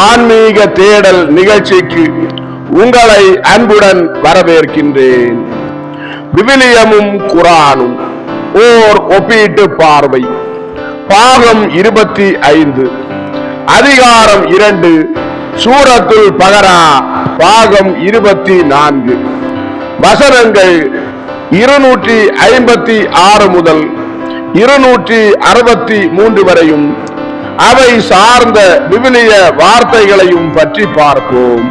ஆன்மீக தேடல் நிகழ்ச்சிக்கு உங்களை அன்புடன் வரவேற்கின்றேன். விவிலியமும் குரானும் ஓர் ஒப்பீட்டு பார்வை. பாகம் இருபத்தி ஐந்து அதிகாரம் இரண்டு சூரத்துல் பகரா பாகம் இருபத்தி நான்கு. வசனங்கள் இருநூற்றி ஐம்பத்தி ஆறு முதல் இருநூற்றி அறுபத்தி மூன்று வரையும் அவை சார்ந்த விவிலிய வார்த்தைகளையும் பற்றி பார்ப்போம்.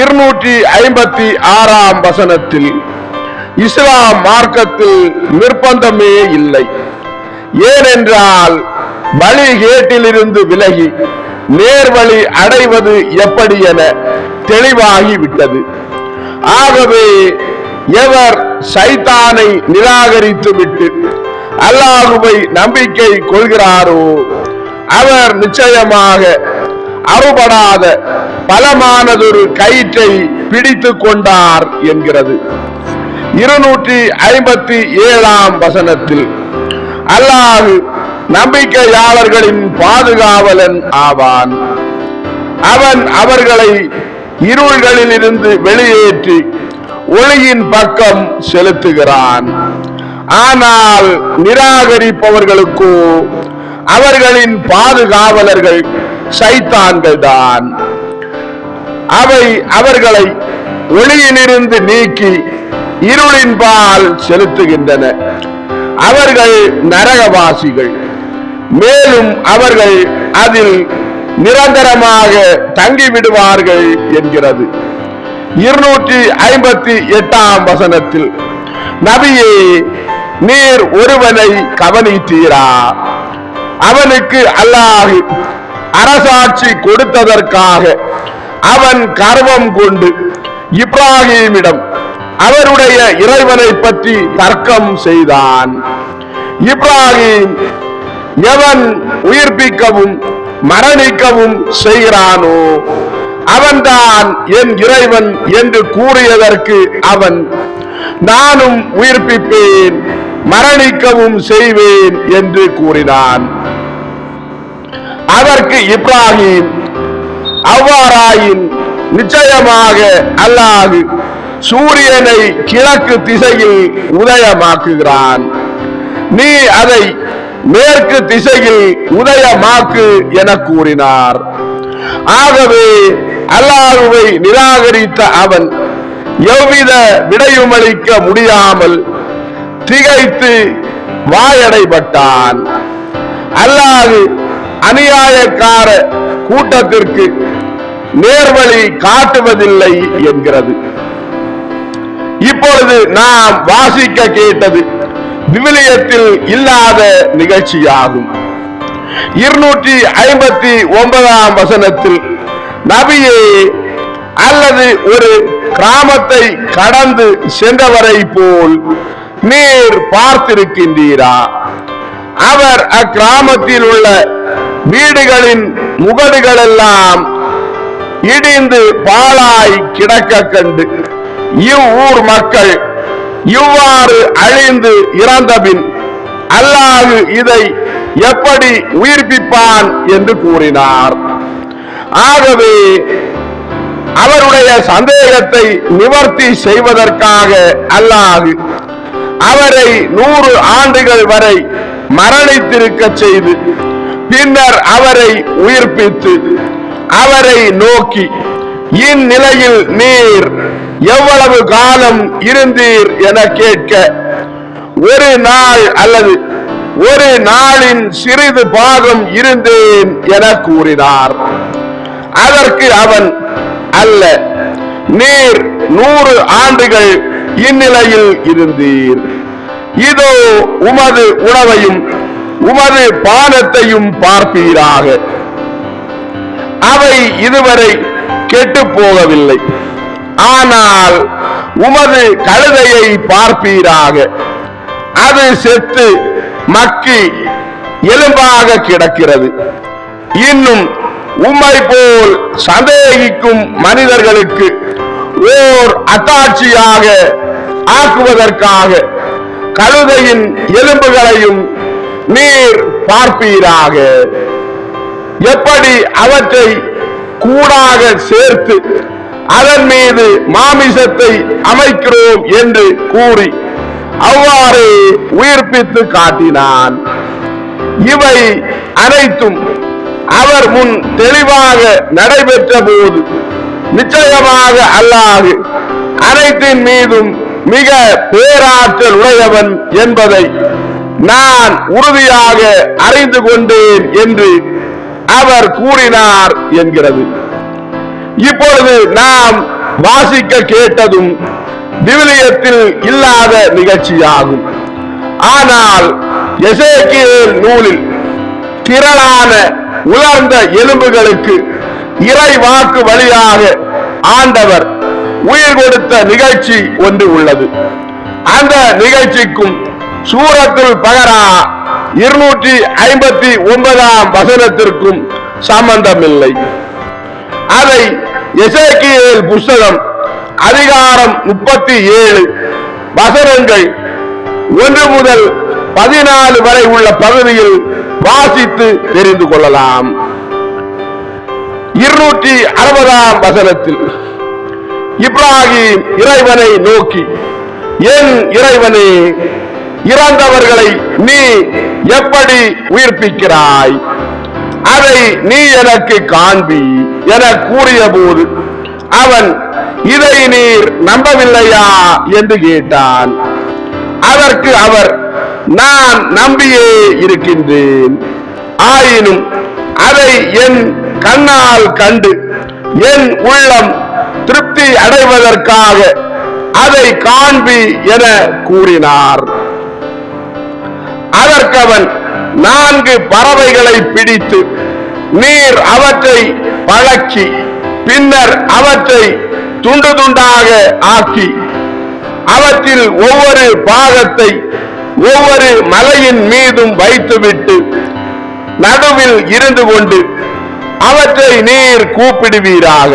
இருநூற்றி ஐம்பத்தி ஆறாம் வசனத்தில் இஸ்லாம் மார்க்கத்தில் நிர்பந்தமே இல்லை. ஏனென்றால் வழிகேட்டிலிருந்து விலகி நேர்வழி அடைவது எப்படி என தெளிவாகிவிட்டது. ஆகவே எவர் சைத்தானை நிராகரித்து விட்டு அல்லாஹுவை நம்பிக்கை கொள்கிறாரோ அவர் நிச்சயமாக அறுபடாத பலமானதொரு கயிற்றை பிடித்து கொண்டார் என்கிறது. இருநூற்றி ஐம்பத்தி ஏழாம் வசனத்தில் அல்லாஹ் நம்பிக்கையாளர்களின் பாதுகாவலன் ஆவான். அவன் அவர்களை இருள்களில் இருந்து வெளியேற்றி ஒளியின் பக்கம் செலுத்துகிறான். ஆனால் நிராகரிப்பவர்களுக்கோ அவர்களின் பாதுகாவலர்கள் சைத்தான்கள் தான் அவை அவர்களை ஒளியிலிருந்து நீக்கி இருளின் பால் செலுத்துகின்றன. அவர்கள் நரகவாசிகள். மேலும் அவர்கள் அதில் நிரந்தரமாக தங்கிவிடுவார்கள் என்கிறது. இருநூற்றி ஐம்பத்தி எட்டாம் வசனத்தில் நபியே நீர் ஒருவனை கவனித்தீரா? அவனுக்கு அல்லாஹ் அரசாட்சி கொடுத்ததற்காக அவன் கர்வம் கொண்டு இப்ராஹிமிடம் அவருடைய இறைவனை பற்றி தர்க்கம் செய்தான். இப்ராஹிம் எவன் உயிர்ப்பிக்கவும் மரணிக்கவும் செய்கிறானோ அவன்தான் என் இறைவன் என்று கூறியதற்கு அவன் நானும் உயிர்ப்பிப்பேன் மரணிக்கவும் செய்வேன் என்று கூறினான். அதற்கு இப்ராஹிம் அவ்வாறாயின் நிச்சயமாக அல்லாஹ் சூரியனை கிழக்கு திசையில் உதயமாக்குகிறான். நீ அதை மேற்கு திசையில் உதயமாக்கு என கூறினார். ஆகவே அல்லாஹுவை நிராகரித்த அவன் எவ்வித விடையுமளிக்க முடியாமல் திகைத்து வாயடைபட்டான். அல்லாஹ் அநியாயக்கார கூட்டத்திற்கு நேர்வழி காட்டுவதில்லை என்கிறது. இப்பொழுது நாம் வாசிக்க கேட்டது விவிலியத்தில் இல்லாத நிகழ்ச்சியாகும். இருநூற்றி ஐம்பத்தி ஒன்பதாம் வசனத்தில் நபியே அல்லது ஒரு கிராமத்தை கடந்து சென்றவரை போல் நீர் பார்த்திருக்கின்றீரா? அவர் அக்கிராமத்தில் உள்ள வீடுகளின் முகடுகளெல்லாம் இடிந்து பாழாய் கிடக்க கண்டு இவ்வூர் மக்கள் இவ்வாறு அழிந்து இறந்தபின் அல்லாஹு இதை எப்படி உயிர்ப்பிப்பான் என்று கூறினார். ஆகவே அவருடைய சந்தேகத்தை நிவர்த்தி செய்வதற்காக அல்லாது அவரை நூறு ஆண்டுகள் வரை மரணித்திருக்க செய்து பின்னர் அவரை உயிர்ப்பித்து அவரை நோக்கி இந்நிலையில் நீர் எவ்வளவு காலம் இருந்தீர் என கேட்க ஒரு நாள் அல்லது ஒரு நாளின் சிறிது பாகம் இருந்தேன் என கூறினார். அதற்கு அவன் அல்ல நீர் நூறு ஆண்டுகள் இந்நிலையில் இருந்தீர். இதோ உமது உணவையும் உமது பாதத்தையும் பார்ப்பீராக. அவை இதுவரை கெட்டு போகவில்லை ஆனால் உமது கழுதையை பார்ப்பீராக. அது செத்து மக்கி எலும்பாக கிடக்கிறது. இன்னும் உம்மை போல் சந்தேகிக்கும் மனிதர்களுக்கு ஓர் அத்தாட்சியாக ஆக்குவதற்காக கழுதையின் எலும்புகளையும் நீர் பார்ப்பீராக. எப்படி அவற்றை கூடாக சேர்த்து அதன் மீது மாமிசத்தை அமைக்கிறோம் என்று கூறி அவ்வாறே உயிர்ப்பித்து காட்டினான். இவை அனைத்தும் அவர் முன் தெளிவாக நடைபெற்ற போது நிச்சயமாக அல்லாது அனைத்தின் மீதும் மிக பேராற்றல் உடையவன் என்பதை நான் உறுதியாக அறிந்து கொண்டேன் என்று அவர் கூறினார் என்கிறது. இப்பொழுது நாம் வாசிக்க கேட்டதும் விவிலியத்தில் இல்லாத நிகழ்ச்சியாகும். ஆனால் எசேக்கியல் நூலில் திரளான உலர்ந்த எலும்புகளுக்கு இறை வாக்கு வழியாக ஆண்டவர் உயிர் கொடுத்த நிகழ்ச்சி ஒன்று உள்ளது. அந்த நிகழ்ச்சிக்கும் சூரத்துல் பகரா இருநூற்றி ஐம்பத்தி ஒன்பதாம் வசனத்திற்கும் சம்பந்தமில்லை. அதை எசேக்கியல் புஸ்தகம் அதிகாரம் முப்பத்தி ஏழு வசனங்கள் ஒன்று முதல் பதினாலு வரை உள்ள பகுதியில் வாசித்து தெரிந்து கொள்ளலாம். இருநூற்றி அறுபதாம் வசனத்தில் இப்ராஹிம் இறைவனை நோக்கி என் இறைவனே இறந்தவர்களை நீ எப்படி உயிர்ப்பிக்கிறாய்? அதை நீ எனக்கு காண்பி என கூறிய போது அவன் இதை நீர் நம்பவில்லையா? என்று கேட்டான். அதற்கு அவர் நான் நம்பியே இருக்கின்றேன். ஆயினும் அதை என் கண்ணால் கண்டு என் உள்ளம் திருப்தி அடைவதற்காக அதை காண்பி என கூறினார். அதற்கவன் நான்கு பறவைகளை பிடித்து நீர் அவற்றை பழக்கி பின்னர் அவற்றை துண்டு துண்டாக ஆக்கி அவற்றில் ஒவ்வொரு பாகத்தை ஒவ்வொரு மலையின் மீதும் வைத்துவிட்டு நடுவில் இருந்து கொண்டு அவற்றை நீர் கூப்பிடுவீராக.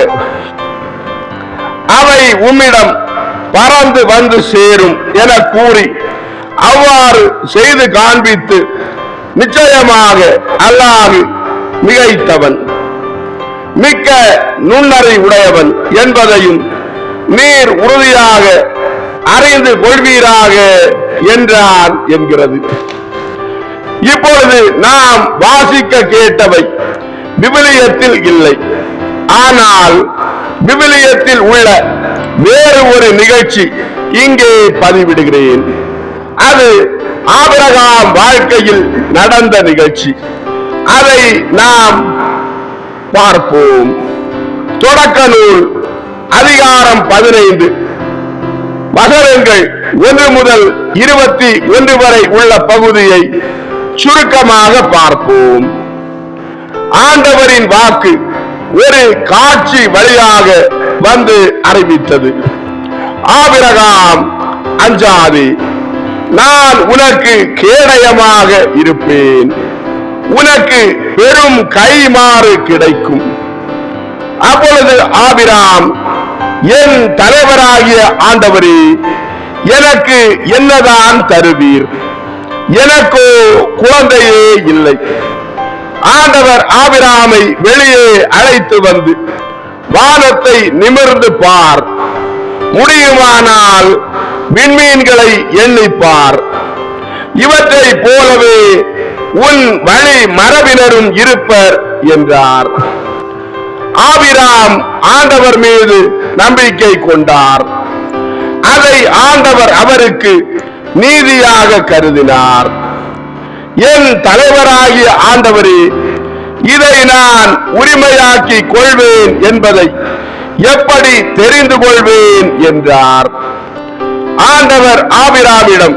அவை உம்மிடம் பறந்து வந்து சேரும் என கூறி அவ்வாறு செய்து காண்பித்து நிச்சயமாக அல்லாஹ் மிகைத்தவன் மிக்க நுண்ணறை உடையவன் என்பதையும் நீர் உறுதியாக அறிந்து கொள்வீராக என்றான் என்கிறது. இப்பொழுது நாம் வாசிக்க கேட்டவை விவிலியத்தில் இல்லை. ஆனால் விவிலியத்தில் உள்ள வேறு ஒரு நிகழ்ச்சி இங்கே பதிவிடுகிறேன். அது ஆபரகாம் வாழ்க்கையில் நடந்த நிகழ்ச்சி. அதை நாம் பார்ப்போம். தொடக்க நூல் அதிகாரம் பதினைந்து. மகரங்கள் ஒன்று முதல் இருபத்தி ஒன்று வரை உள்ள பகுதியை சுருக்கமாக பார்ப்போம். ஆண்டவரின் வாக்கு ஒரு காட்சி வழியாக வந்து அறிவித்தது. ஆபிரகாம் அஞ்சாதே நான் உனக்கு கேடயமாக இருப்பேன். உனக்கு பெரும் கைமாறு கிடைக்கும். அப்பொழுது ஆபிராம் என் தலைவராகிய ஆண்டவரே எனக்கு என்னதான் தருவீர்? எனக்கோ குழந்தையே இல்லை. ஆண்டவர் ஆபிராமை வெளியே அழைத்து வந்து வானத்தை நிமிர்ந்து பார். முடியுமானால் விண்மீன்களை எண்ணிப்பார். இவற்றை போலவே உன் வழி மரபினரும் இருப்பர் என்றார். ஆபிராம் ஆண்டவர் மீது நம்பிக்கை கொண்டார். அதை ஆண்டவர் அவருக்கு நீதியாக கருதினார். என் தலைவராகிய ஆண்டவரே இதை நான் உரிமையாக்கி கொள்வேன் என்பதை எப்படி தெரிந்து கொள்வேன் என்றார். ஆண்டவர் ஆபிராமிடம்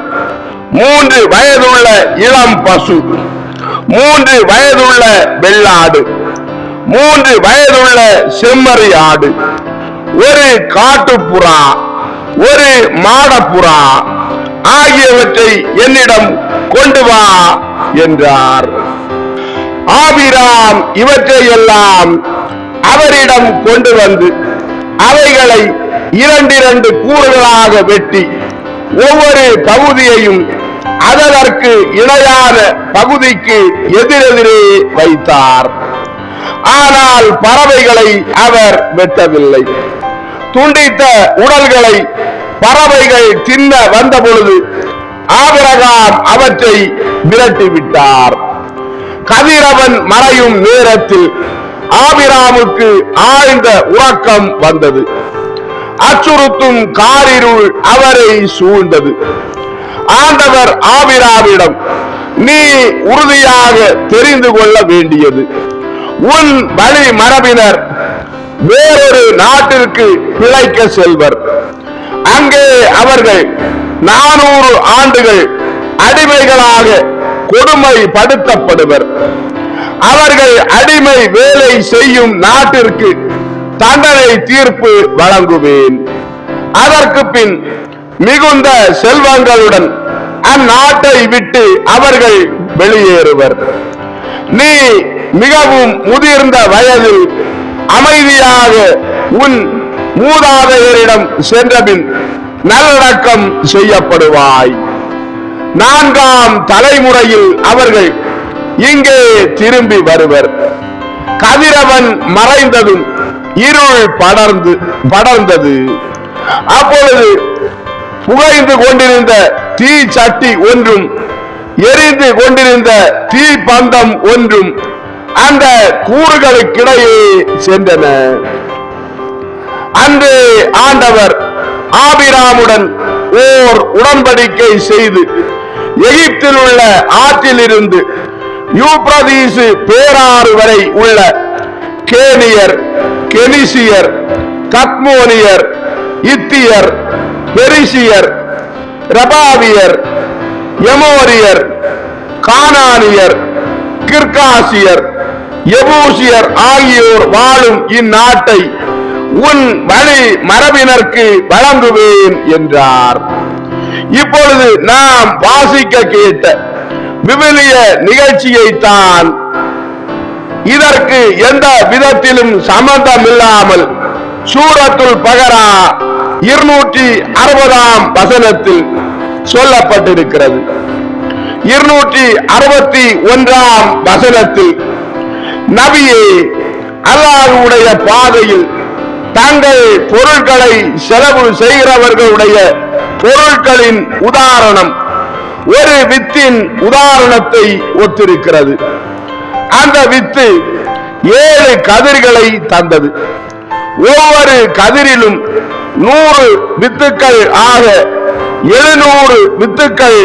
மூன்று வயதுள்ள இளம் பசு மூன்று வயதுள்ள வெள்ளாடு மூன்று வயதுள்ள செம்மறி ஆடு ஒரு காட்டுப்புறா ஒரு மாடப்புறா ஆகியவற்றை என்னிடம் கொண்டு வா என்றார். ஆபிராம் இவற்றையெல்லாம் அவரிடம் கொண்டு வந்து அவைகளை இரண்டிரண்டு கூறுகளாக வெட்டி ஒவ்வொரு பகுதியையும் அதற்கு இணையான பகுதிக்கு எதிரெதிரே வைத்தார். ஆனால் பறவைகளை அவர் வெட்டவில்லை. துண்டித்த உடல்களை பறவைகள் தின்ன வந்த பொழுது ஆபிரகாம் அவற்றை விரட்டிவிட்டார். கதிரவன் மறையும் நேரத்தில் ஆபிராமுக்கு ஆழ்ந்த உறக்கம் வந்தது. அச்சுறுத்தும் காரிருள் அவரை சூழ்ந்தது. ஆண்டவர் ஆபிராமிடம் நீ உறுதியாக தெரிந்து கொள்ள வேண்டியது. உன் வழி மரபினர் வேறொரு நாட்டிற்கு பிழைக்க செல்வர். அங்கே அவர்கள் நானூறு ஆண்டுகள் அடிமைகளாக கொடுமைப்படுத்தப்படுவர். அவர்கள் அடிமை வேலை செய்யும் நாட்டிற்கு தண்டனை தீர்ப்பு வழங்குவேன். அதற்கு பின் மிகுந்த செல்வங்களுடன் அந்நாட்டை விட்டு அவர்கள் வெளியேறுவர். நீ மிகவும் முதிர்ந்த வயதில் அமைதியாக உன் மூதாதையரிடம் சென்றபின் நல்லடக்கம் செய்யப்படுவாய். நான்காம் தலைமுறையில் அவர்கள் இங்கே திரும்பி வருவர். கதிரவன் மறைந்ததும் இருள் படர்ந்து படர்ந்தது. அப்பொழுது புகைந்து கொண்டிருந்த தீ சட்டி ஒன்றும் எரிந்து கொண்டிருந்த தீ பந்தம் ஒன்றும் அந்த கூறுகளுக்கிடையே சென்றன. அன்று ஆண்டவர் ஆபிராமுடன் ஓர் உடன்படிக்கை செய்து எகிப்தில் உள்ள ஆற்றிலிருந்து யூப்ரதீசு பேராறு வரை உள்ள கேனியர் கெனிசியர் கத்மோனியர் இத்தியர் பெரிசியர் ரபாவியர் எமோரியர் கானானியர் கிர்காசியர் எபூசியர் ஆகியோர் வாழும் இந்நாட்டை உன் வழி மரபினருக்கு வழங்குவேன் என்றார். இப்பொழுது நாம் வாசிக்க கேட்ட விவிலிய நிகழ்ச்சியை தான் இதற்கு எந்த விதத்திலும் சம்பந்தம் இல்லாமல் சூரத்துல் பகரா இருநூற்றி அறுபதாம் வசனத்தில் சொல்லப்பட்டிருக்கிறது. இருநூற்றி அறுபத்தி ஒன்றாம் வசனத்தில் நபியே அல்லாஹுடைய பாதையில் தங்கள் பொருட்களை செலவு செய்கிறவர்களுடைய பொருட்களின் உதாரணம் ஒரு வித்தின் உதாரணத்தை ஒத்திருக்கிறது. அந்த வித்து ஏழு கதிர்களை தந்தது. ஒவ்வொரு கதிரிலும் நூறு வித்துக்கள் ஆக எழுநூறு வித்துக்கள்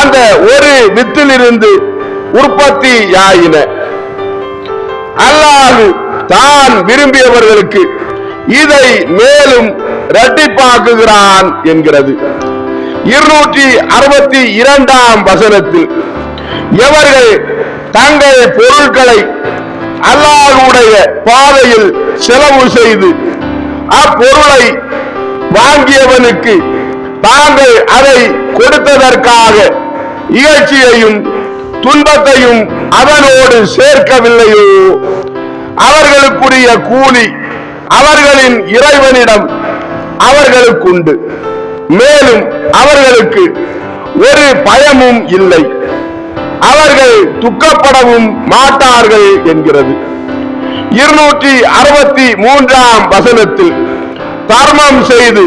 அந்த ஒரு வித்திலிருந்து உற்பத்தியாயின அல்லாஹ் தான் விரும்பியவர்களுக்கு இதை மேலும் இரட்டிப்பாக்குகிறான் என்கிறது. இருநூற்றி அறுபத்தி இரண்டாம் வசனத்தில் எவர்கள் தங்கள் பொருட்களை அல்லாஹுடைய பாதையில் செலவு செய்து அப்பொருளை வாங்கியவனுக்கு தாங்கள் அதை கொடுத்ததற்காக இகழ்ச்சியையும் துன்பத்தையும் அவனோடு சேர்க்கவில்லையோ? அவர்களுக்குரிய கூலி அவர்களின் இறைவனிடம் அவர்களுக்குண்டு. மேலும் அவர்களுக்கு ஒரு பயமும் இல்லை. அவர்கள் துக்கப்படவும் மாட்டார்கள் என்கிறது. இருநூற்றி அறுபத்தி மூன்றாம் வசனத்தில் தர்மம் செய்து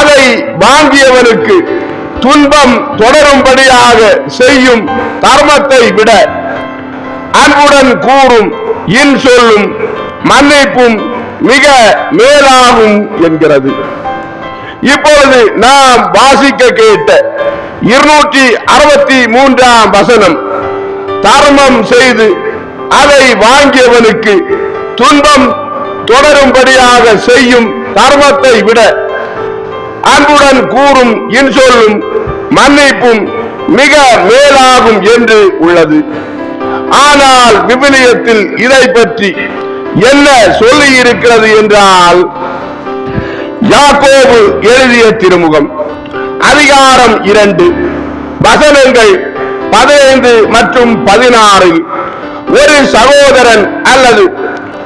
அதை வாங்கியவனுக்கு துன்பம் தொடரும்படியாக செய்யும் தர்மத்தை விட அன்புடன் கூறும் இன் சொல்லும் மன்னிப்பும் மிக மேலாகும் என்கிறது. இப்பொழுது நாம் வாசிக்க கேட்ட இருநூற்றி அறுபத்தி மூன்றாம் வசனம் தர்மம் செய்து அதை வாங்கியவனுக்கு துன்பம் தொடரும்படியாக செய்யும் தர்மத்தை விட அன்புடன் கூறும் இன்சொல்லும் மன்னிப்பும் மிக மேலாகும் என்று உள்ளது. ஆனால் விபிலியத்தில் இதை பற்றி என்ன சொல்லி இருக்கிறது என்றால் யாக்கோபு எழுதிய திருமுகம். அதிகாரம் இரண்டு. வசனங்கள் பதினைந்து மற்றும் பதினாறில் ஒரு சகோதரன் அல்லது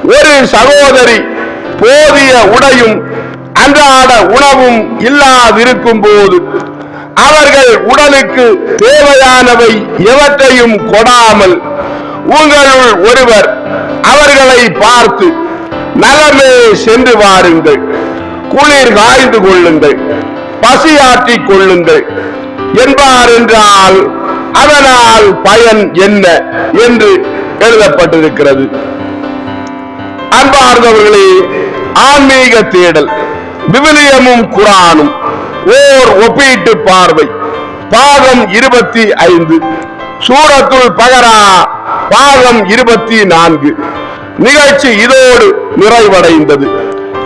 ஒரு சகோதரி போதிய உடையும் அன்றாட உணவும் இல்லாதிருக்கும் போது அவர்கள் உடலுக்கு தேவையானவை எவற்றையும் கொடாமல் உங்களுள் ஒருவர் அவர்களை பார்த்து நலமே சென்று வாருங்கள். குளிர் காய்ந்து கொள்ளுங்கள். பசியாற்றிக் கொள்ளுங்கள். என்பார் என்றால் அதனால் பயன் என்ன என்று எழுதப்பட்டிருக்கிறது. அன்பார்ந்தவர்களே ஆன்மீக தேடல் விவிலியமும் குரானும் ஓர் ஒப்பீட்டு பார்வை. பாகம் இருபத்தி ஐந்து. சூரத்துள் பகரா பாகம் இருபத்தி நான்கு. நிகழ்ச்சி இதோடு நிறைவடைந்தது.